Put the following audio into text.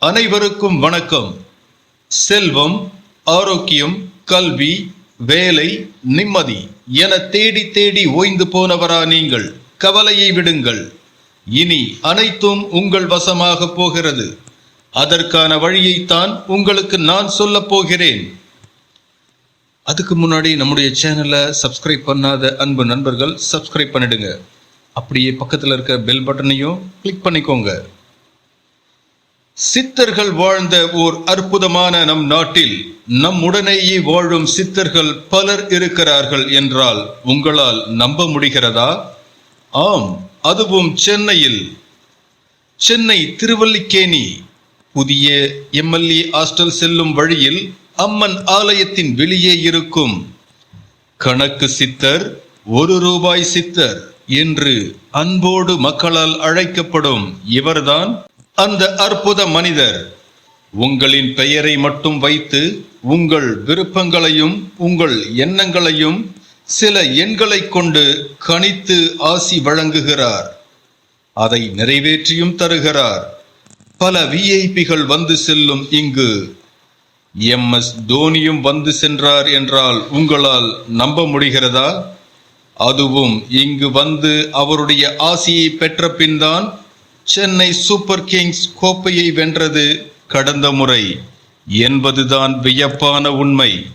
அனைவருக்கும் வணக்கம். செல்வம் ஆரோக்கியம் கல்வி வேலை நிம்மதி என தேடி தேடி ஓய்ந்து போனவரா நீங்கள். கவலையை விடுங்கள். இனி அனைத்தும் உங்கள் வசமாக போகிறது. அதற்கான வழியைத்தான் உங்களுக்கு நான் சொல்லப் போகிறேன். அதுக்கு முன்னாடி நம்முடைய சேனலை சப்ஸ்கிரைப் பண்ணாத அன்பு நண்பர்கள் சப்ஸ்கிரைப் பண்ணிடுங்க. அப்படியே பக்கத்தில் இருக்க பெல் பட்டனையும் கிளிக் பண்ணிக்கோங்க. சித்தர்கள் வாழ்ந்த ஓர் அற்புதமான நம் நாட்டில் நம்முடனேயே வாழும் சித்தர்கள் பலர் இருக்கிறார்கள் என்றால் உங்களால் நம்ப முடிகிறதா? ஆம் அதுவும் சென்னையில். சென்னை திருவல்லிக்கேணி. புதிய எம்எல்ஏ ஹாஸ்டல் செல்லும் வழியில் அம்மன் ஆலயத்தின் வெளியே இருக்கும். கணக்கு சித்தர் ஒரு ரூபாய் சித்தர் என்று அன்போடு மக்களால் அழைக்கப்படும் இவர்தான் அந்த அற்புத மனிதர். உங்களின் பெயரை மட்டும் வைத்து உங்கள் விருப்பங்களையும் உங்கள் எண்ணங்களையும் சில எண்களை கொண்டு கணித்து ஆசி வழங்குகிறார். அதை நிறைவேற்றியும் தருகிறார். பல விஐபிகள் வந்து செல்லும் இங்கு. எம் எஸ் தோனியும் வந்து சென்றார் என்றால் உங்களால் நம்ப முடிகிறதா? அதுவும் இங்கு வந்து அவருடைய ஆசியை பெற்ற பின்தான் சென்னை சூப்பர் கிங்ஸ் கோப்பையை வென்றது கடந்த முறை. என்பதுதான் வியப்பான உண்மை.